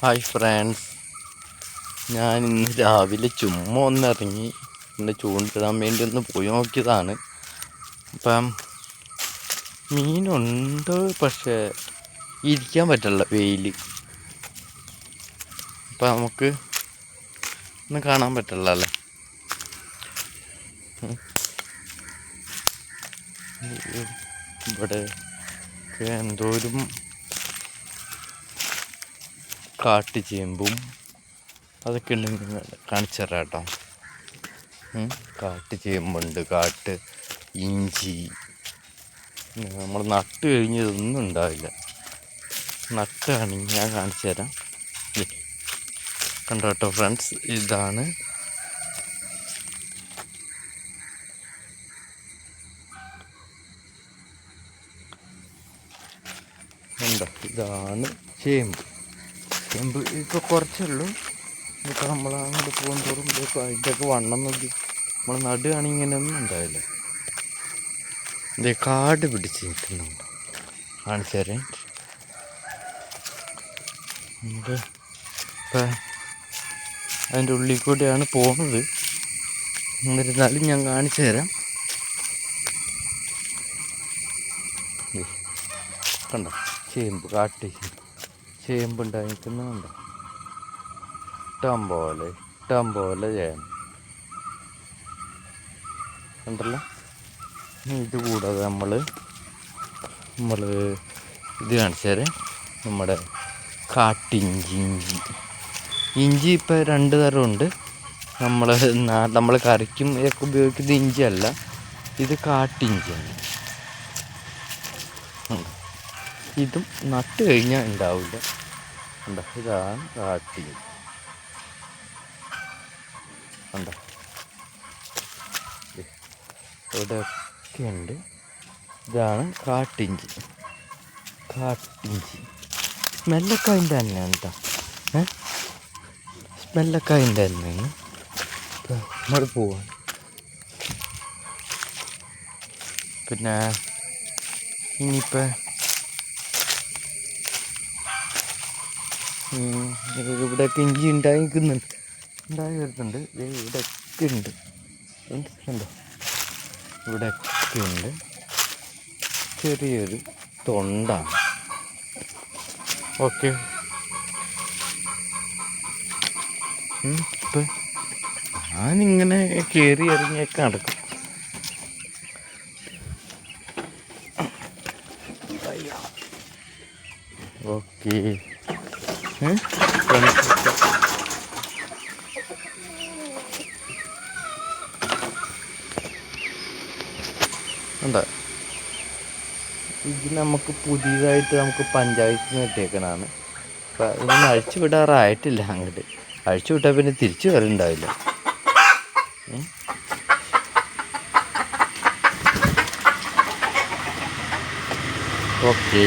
Hi friends ഞാൻ ഇന്ന് രാവിലെ ചുമ്മാ ഒന്നിറങ്ങി എന്റെ ചൂണ്ടിടാൻ വേണ്ടി ഒന്ന് പോയി നോക്കിയതാണ്. അപ്പം മീനുണ്ട് പക്ഷേ ഇരിക്കാൻ പറ്റില്ല വെയിൽ അപ്പം നമുക്ക് ഒന്ന് കാണാൻ പറ്റില്ല അല്ലേ. ഇവിടെ ഒക്കെ എന്തോരും കാട്ടുചേമ്പും അതൊക്കെ ഉണ്ടെങ്കിൽ കാണിച്ചു തരാം കേട്ടോ. ഉം. കാട്ടുചേമ്പുണ്ട് കാട്ട് ഇഞ്ചി. നമ്മൾ നട്ട് കഴിഞ്ഞതൊന്നും ഉണ്ടാവില്ല. നട്ടാണെങ്കിൽ ഞാൻ കാണിച്ചു തരാം. കണ്ടോ കേട്ടോ ഫ്രണ്ട്സ്? ഇതാണ് കണ്ടോ? ഇതാണ് ചേമ്പ്. ചേമ്പ് ഇപ്പോൾ കുറച്ചുള്ളൂ ഇതൊക്കെ നമ്മൾ അങ്ങോട്ട് പോകും തോറും ഇതൊക്കെ അതിന്റെയൊക്കെ വണ്ണം നോക്കി നമ്മൾ നടുകയാണെങ്കിൽ ഇങ്ങനെയൊന്നും ഉണ്ടാവില്ല. ഇത് കാട് പിടിച്ച് നിൽക്കുന്നുണ്ട്. കാണിച്ചു തരാം. നമുക്ക് ഇപ്പം അതിന്റെ ഉള്ളിൽ കൂടെയാണ് പോണത് എന്നിരുന്നാലും ഞാൻ കാണിച്ചു തരാം. കണ്ടോ? ചേമ്പ് കാട്ടി. ചേമ്പ് ഉണ്ടായിരിക്കുന്നുണ്ടോ ഇഷ്ടം പോലെ ഇഷ്ടം പോലെ ചേമ്പ് ഉണ്ടല്ലോ ഇത് കൂടാതെ നമ്മൾ നമ്മൾ ഇത് കാണിച്ചാൽ നമ്മുടെ കാട്ടിഞ്ചി ഇഞ്ചി. ഇഞ്ചി ഇപ്പോൾ രണ്ട് തരമുണ്ട്. നമ്മൾ നമ്മൾ കറിക്കും ഒക്കെ ഉപയോഗിക്കുന്ന ഇഞ്ചി അല്ല ഇത് കാട്ടിഞ്ചിയാണ്. ഇതും നട്ട് കഴിഞ്ഞാൽ ഉണ്ടാവില്ല കണ്ടോ? ഇതാണ് കാട്ടി കണ്ടോ? ഇവിടെയൊക്കെ ഇവിടെ ഉണ്ട് ഇതാണ് കാട്ടിഞ്ചി. കാട്ടിഞ്ചി. സ്മെല്ലൊക്കെ അതിന്റെ എന്താ ഏ? സ്മെല്ലൊക്കെ അതിന്റെ തന്നെയാണ് നമ്മൾ പോവാണ് പിന്നെ ഇനിയിപ്പോൾ ഇവിടെയൊക്കെ ഇഞ്ചി ഉണ്ടായി നിൽക്കുന്നുണ്ട് ഉണ്ടായി വരുന്നുണ്ട്. ഇവിടെയൊക്കെ ഉണ്ട്. ഉണ്ടോ ഇവിടെയൊക്കെ ഉണ്ട്. ചെറിയൊരു തൊണ്ടാണ്. ഓക്കെ. ഇപ്പം ഞാനിങ്ങനെ കയറി ഇറങ്ങിയൊക്കെ നടക്കും. ഓക്കെ. ഉണ്ട് ഇത് നമുക്ക് പുതിയതായിട്ട് നമുക്ക് പഞ്ചായത്തിൽ നിന്ന് കിട്ടിയേക്കണതാണ്. അപ്പം ഇതൊന്നും അഴിച്ചു വിടാറായിട്ടില്ല അങ്ങോട്ട് അഴിച്ചു വിട്ടാൽ പിന്നെ തിരിച്ചു വരണ്ടാവില്ല. ഓക്കേ.